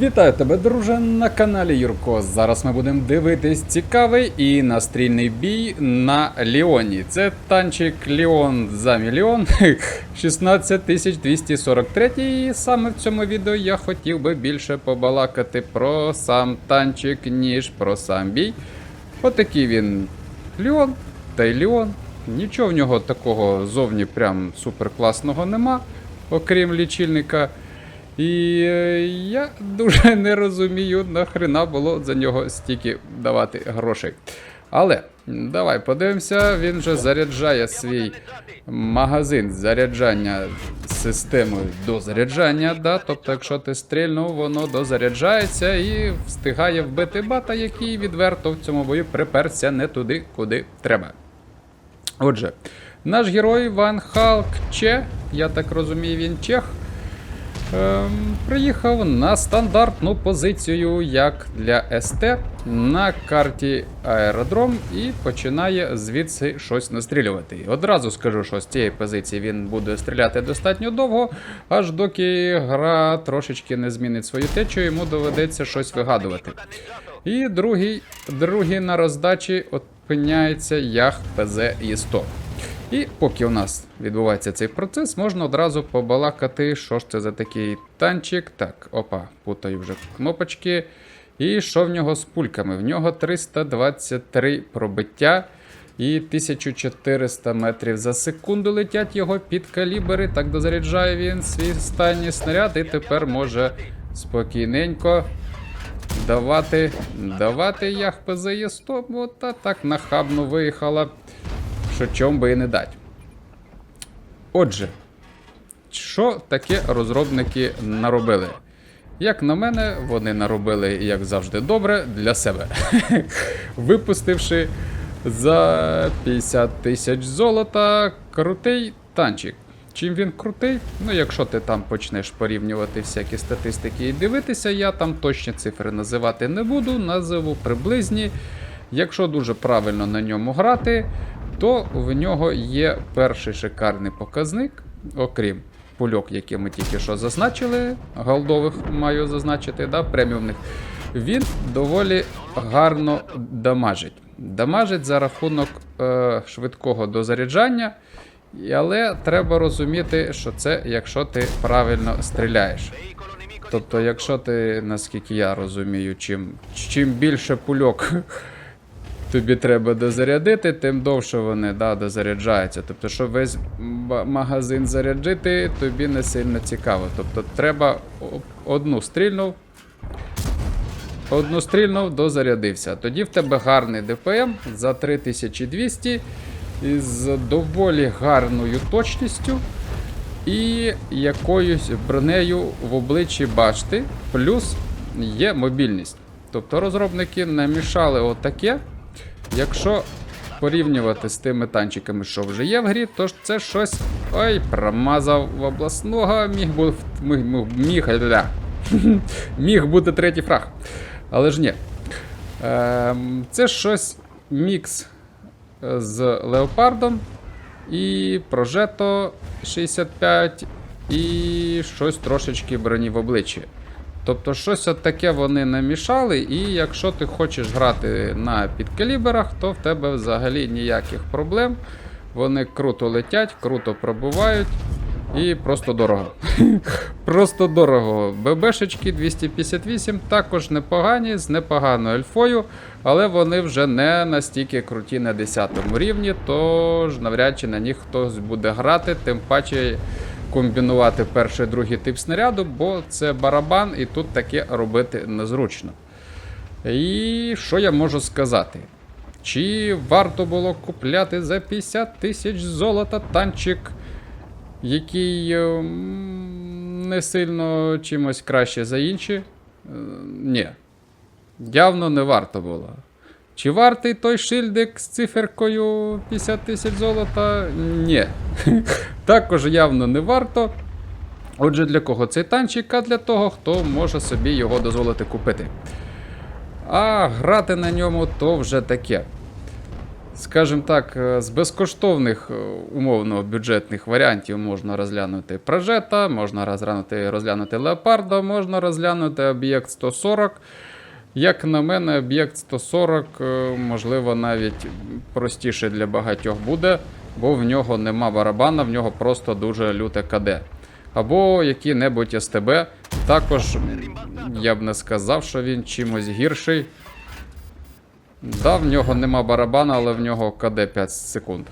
Вітаю тебе, друже, на каналі Юрко. Зараз ми будемо дивитись цікавий і настрільний бій на Ліоні. Це танчик Ліон за мільйон 16243. І саме в цьому відео я хотів би більше побалакати про сам танчик, ніж про сам бій. Отакий він Ліон та й Ліон. Нічого в нього такого зовні прям супер класного нема, окрім лічильника. І е, я дуже не розумію, нахрена було за нього стільки давати грошей. Але давай подивимося, він вже заряджає свій магазин заряджання системою дозаряджання. Да? Тобто, якщо ти стрільнув, воно дозаряджається і встигає вбити бата, який відверто в цьому бою приперся не туди, куди треба. Отже, наш герой Ван Халк Че, я так розумію, він чех. Ем, приїхав на стандартну позицію, як для СТ, на карті аеродром і починає звідси щось настрілювати. Одразу скажу, що з цієї позиції він буде стріляти достатньо довго, аж доки гра трошечки не змінить свою течію, йому доведеться щось вигадувати. І другий, другий на роздачі опиняється Ях ПЗ Є100. І поки у нас відбувається цей процес, можна одразу побалакати, що ж це за такий танчик. Так, опа, путаю вже кнопочки. І що в нього з пульками? В нього 323 пробиття і 1400 метрів за секунду летять його підкалібери. Так дозаряджає він свій останній снаряд і тепер може спокійненько давати, давати ях ПЗЄ 100, бо та так нахабно виїхала що чом би і не дать. Отже, що таке розробники наробили? Як на мене, вони наробили, як завжди, добре для себе. Випустивши за 50 тисяч золота крутий танчик. Чим він крутий? Ну, якщо ти там почнеш порівнювати всякі статистики і дивитися, я там точні цифри називати не буду, назову приблизні. Якщо дуже правильно на ньому грати, то в нього є перший шикарний показник, окрім пульок, які ми тільки що зазначили, голдових маю зазначити, да, преміумних, він доволі гарно дамажить. Дамажить за рахунок е, швидкого дозаряджання, але треба розуміти, що це якщо ти правильно стріляєш. Тобто, якщо ти, наскільки я розумію, чим, чим більше пульок тобі треба дозарядити, тим довше вони да, дозаряджаються. Тобто, щоб весь магазин заряджити, тобі не сильно цікаво. Тобто, треба одну стрільнув, одну стрільнув, дозарядився. Тоді в тебе гарний ДПМ за 3200 із доволі гарною точністю. І якоюсь бронею в обличчі башти, плюс є мобільність. Тобто розробники намішали отаке. Якщо порівнювати з тими танчиками, що вже є в грі, то це щось. Ой, промазав в обласного, міг бути міг, міг, міг, бути третій фраг. Але ж ні. Ем, це щось мікс е, з леопардом і прожето 65, і щось трошечки броні в обличчі. Тобто щось от таке вони намішали, і якщо ти хочеш грати на підкаліберах, то в тебе взагалі ніяких проблем. Вони круто летять, круто пробувають і просто дорого. просто дорого. ББшечки 258 також непогані, з непоганою ельфою, але вони вже не настільки круті на 10 рівні, тож навряд чи на них хтось буде грати, тим паче комбінувати перший другий тип снаряду, бо це барабан, і тут таке робити незручно. І що я можу сказати? Чи варто було купляти за 50 тисяч золота танчик, який ем, не сильно чимось краще за інші? Е, Ні. Явно не варто було. Чи вартий той шильдик з циферкою 50 тисяч золота? Ні. Також явно не варто. Отже, для кого цей танчик, а для того, хто може собі його дозволити купити. А грати на ньому то вже таке. Скажімо так, е, з безкоштовних е, умовно бюджетних варіантів можна розглянути Прожета, можна розглянути, розглянути Леопарда, можна розглянути об'єкт 140. Як на мене, об'єкт 140, е, можливо, навіть простіше для багатьох буде, бо в нього нема барабана, в нього просто дуже люте КД. Або який-небудь СТБ. Також я б не сказав, що він чимось гірший. Да, в нього нема барабана, але в нього КД 5 секунд.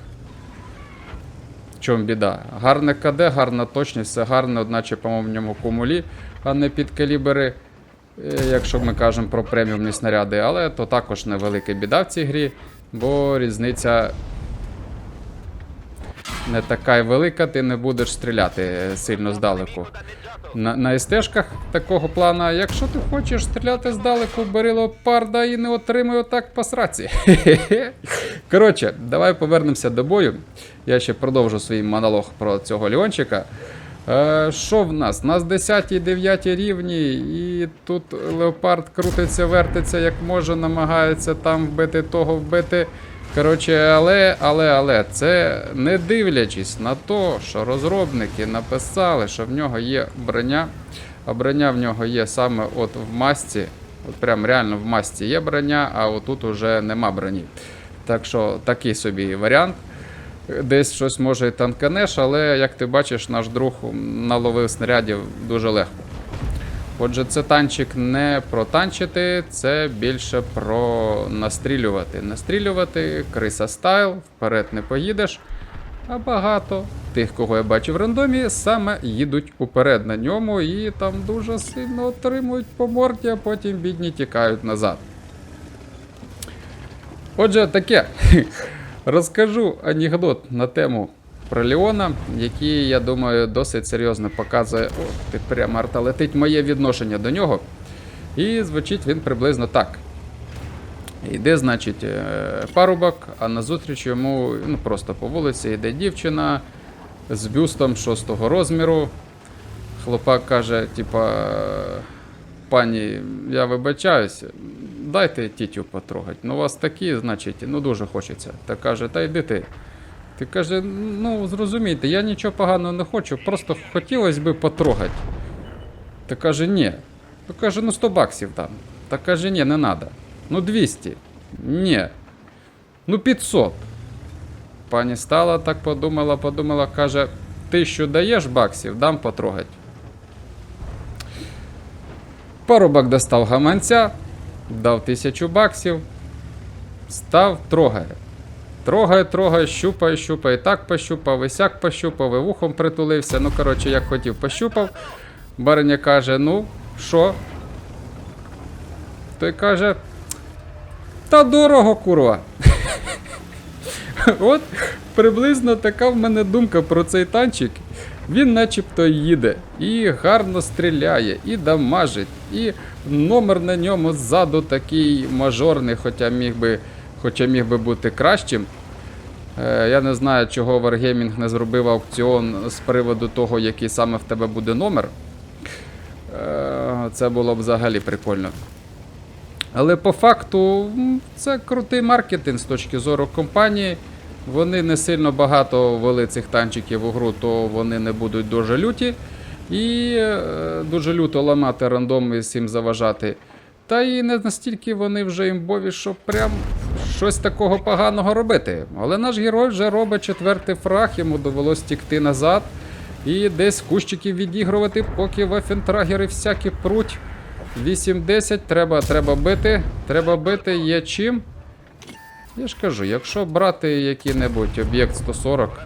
В чому біда? Гарне КД, гарна точність, все гарне, одначе, по-моєму, в ньому кумулі, а не під калібри, е, якщо ми кажемо про преміумні снаряди, але то також невелика біда в цій грі, бо різниця не така й велика, ти не будеш стріляти е, сильно здалеку. На, на СТшках такого плана, якщо ти хочеш стріляти здалеку, бери леопарда і не отримуй отак по сраці. Коротше, давай повернемося до бою. Я ще продовжу свій монолог про цього Леончика. Е, Що в нас? У нас 10 і 9 рівні, і тут леопард крутиться, вертиться, як може, намагається там вбити того, вбити. Коротше, але, але, але, це не дивлячись на те, що розробники написали, що в нього є броня, а броня в нього є саме от в масці. От прям реально в масці є броня, а отут уже нема броні. Так що такий собі варіант. Десь щось може і танканеш, але як ти бачиш, наш друг наловив снарядів дуже легко. Отже, це танчик не про танчити, це більше про настрілювати. Настрілювати, криса стайл, вперед не поїдеш. А багато тих, кого я бачив в рандомі, саме їдуть уперед на ньому і там дуже сильно отримують по морді, а потім бідні тікають назад. Отже, таке. Розкажу анекдот на тему про Леона, який, я думаю, досить серйозно показує. О, ти прямо арта летить моє відношення до нього. І звучить він приблизно так. Йде, значить, е, парубок, а назустріч йому ну, просто по вулиці йде дівчина з бюстом шостого розміру. Хлопак каже, типа, пані, я вибачаюся, дайте тітю потрогать. Ну, у вас такі, значить, ну дуже хочеться. Та каже, та йди ти. Ти каже, ну зрозумійте, я нічого поганого не хочу, просто хотілося би потрогати. Та каже, ні. Та каже, ну 100 баксів там. Та каже, ні, не треба. Ну 200. Ні. Ну 500. Пані стала, так подумала, подумала, каже, ти що даєш баксів, дам потрогать. Парубок достав гаманця, дав тисячу баксів, став, трогає. Трогає, трогає, щупає, щупає, так пощупав, і сяк пощупав, і вухом притулився. Ну, коротше, як хотів, пощупав. Бариня каже: ну, що? Той каже. Та дорого, курва. От приблизно така в мене думка про цей танчик. Він начебто їде і гарно стріляє, і дамажить, і номер на ньому ззаду такий мажорний, хоча міг би, хоча міг би бути кращим. Е, Я не знаю, чого Wargaming не зробив аукціон з приводу того, який саме в тебе буде номер. Е, Це було б взагалі прикольно. Але по факту це крутий маркетинг з точки зору компанії. Вони не сильно багато ввели цих танчиків у гру, то вони не будуть дуже люті. І е, дуже люто ламати рандом і всім заважати. Та і не настільки вони вже імбові, що прям щось такого поганого робити. Але наш герой вже робить четвертий фраг, йому довелось тікти назад. І десь кущиків відігрувати, поки вафентрагери всякі пруть. 8-10, треба, треба бити. Треба бити, є чим. Я ж кажу, якщо брати який-небудь об'єкт 140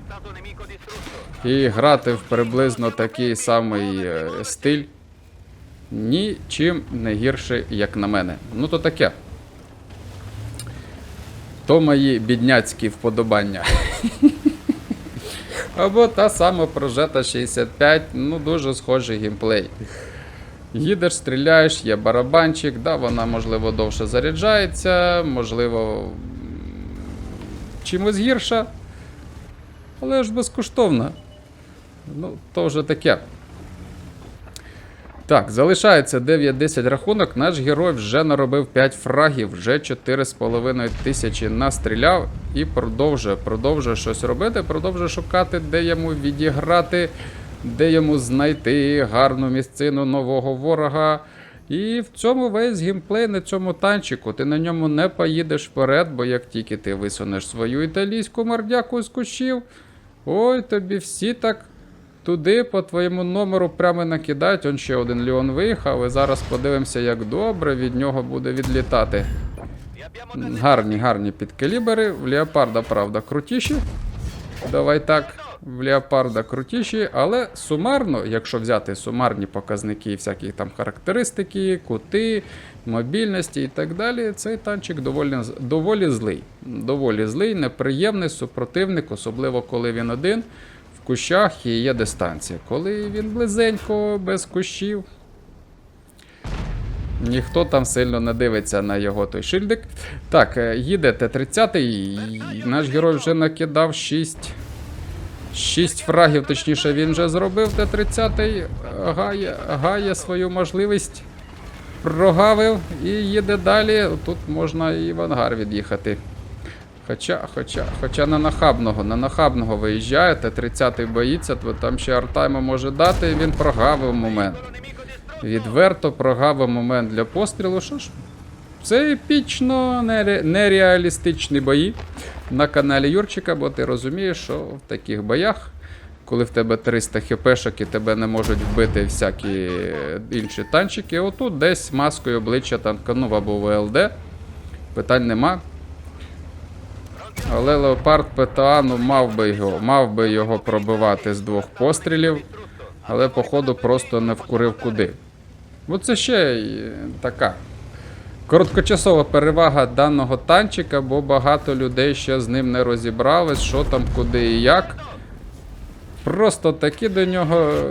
і грати в приблизно такий самий е, стиль, нічим не гірше, як на мене. Ну то таке. То мої бідняцькі вподобання. Або та сама Прожета 65, ну дуже схожий геймплей. Їдеш, стріляєш, є барабанчик, да, вона можливо довше заряджається, можливо чимось гірша. Але ж безкоштовна. Ну, то вже таке. Так, залишається 9-10 рахунок. Наш герой вже наробив 5 фрагів, вже 4,5 тисячі настріляв і продовжує, продовжує щось робити, продовжує шукати, де йому відіграти, де йому знайти гарну місцину нового ворога. І в цьому весь геймплей на цьому танчику. Ти на ньому не поїдеш вперед, бо як тільки ти висунеш свою італійську мордяку з кущів, ой, тобі всі так туди по твоєму номеру прямо накидають. Он ще один Леон виїхав, і зараз подивимося, як добре від нього буде відлітати. Гарні, гарні підкалібери. В Леопарда, правда, крутіші. Давай так, в Леопарда крутіші, але сумарно, якщо взяти сумарні показники, всякі там характеристики, кути, мобільності і так далі, цей танчик доволі, доволі злий. Доволі злий, неприємний супротивник, особливо коли він один в кущах і є дистанція. Коли він близенько, без кущів, Ніхто там сильно не дивиться на його той шильдик. Так, е, їде Т-30, і наш герой вже накидав 6. 6 фрагів, точніше, він вже зробив Т-30, гає, гає свою можливість. Прогавив і їде далі. Тут можна і в ангар від'їхати. Хоча, хоча, хоча на нахабного, на нахабного виїжджає, Т-30 боїться, то там ще артайма може дати, і він прогавив момент. Відверто прогавив момент для пострілу. Що ж, це епічно нереалістичні бої на каналі Юрчика, бо ти розумієш, що в таких боях, коли в тебе 300 хпшок і тебе не можуть вбити всякі е, інші танчики, отут десь маскою обличчя танканув або ВЛД. Питань нема. Але Леопард ПТА ну, мав би його, мав би його пробивати з двох пострілів, але походу просто не вкурив куди. Бо це ще й е, така короткочасова перевага даного танчика, бо багато людей ще з ним не розібрались, що там, куди і як. Просто такі до нього е,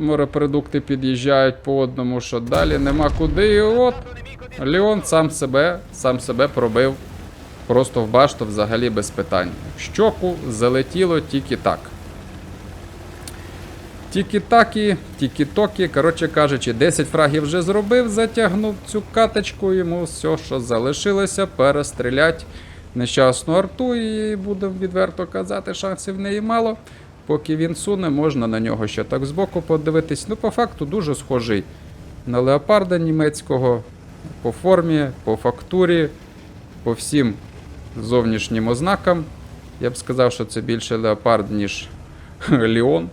морепродукти під'їжджають по одному, що далі нема куди. І от Леон сам себе, сам себе пробив просто в башту взагалі без питань. В щоку залетіло тільки так. Тікі-такі, тікі-токі, коротше кажучи, 10 фрагів вже зробив, затягнув цю каточку, йому все, що залишилося, перестрілять нещасну арту, і буду відверто казати, шансів в неї мало. Поки він суне, можна на нього ще так збоку подивитись. Ну, по факту дуже схожий на леопарда німецького по формі, по фактурі, по всім зовнішнім ознакам. Я б сказав, що це більше леопард, ніж Ліон.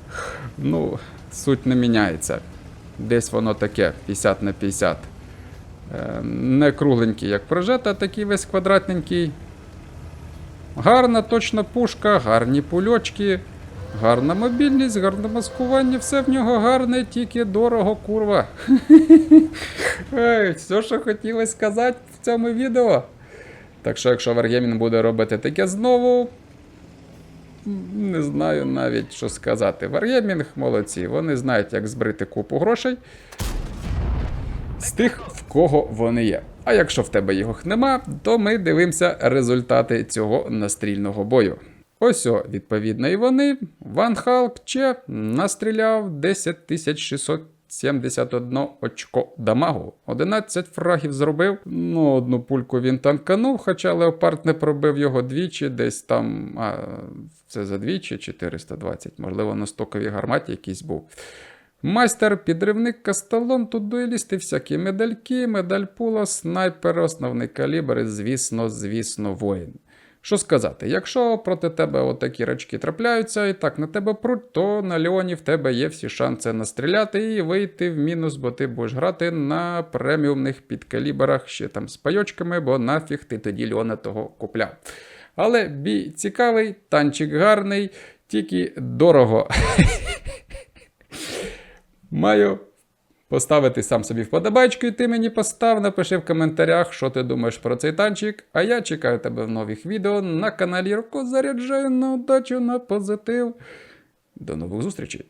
Ну, суть не міняється. Десь воно таке 50 на 50. Е, Не кругленький, як прожет, а такий весь квадратненький. Гарна точна пушка, гарні пульочки, гарна мобільність, гарне маскування, все в нього гарне, тільки дорого, курва. Все, що хотілося сказати в цьому відео. Так що, якщо Wargaming буде робити таке знову, не знаю навіть, що сказати. Вар'ємінг молодці, вони знають, як збрити купу грошей з тих, в кого вони є. А якщо в тебе їх нема, то ми дивимося результати цього настрільного бою. Ось відповідно, і вони. Ван Халк Че настріляв 10671 очко дамагу. 11 фрагів зробив. Ну, одну пульку він танканув, хоча Леопард не пробив його двічі, десь там. А, це за двічі 420, можливо, на стоковій гарматі якийсь був. Майстер, підривник, касталон, тут дуелісти, всякі медальки, медаль пула, снайпер, основний калібр і, звісно, звісно, воїн. Що сказати, якщо проти тебе отакі рачки трапляються і так на тебе пруть, то на Леоні в тебе є всі шанси настріляти і вийти в мінус, бо ти будеш грати на преміумних підкаліберах ще там з пайочками, бо нафіг ти тоді Леона того купляв. Але бій цікавий, танчик гарний, тільки дорого. Маю поставити сам собі вподобайку, і ти мені постав, напиши в коментарях, що ти думаєш про цей танчик. А я чекаю тебе в нових відео на каналі Юрко. Заряджаю на удачу, на позитив. До нових зустрічей!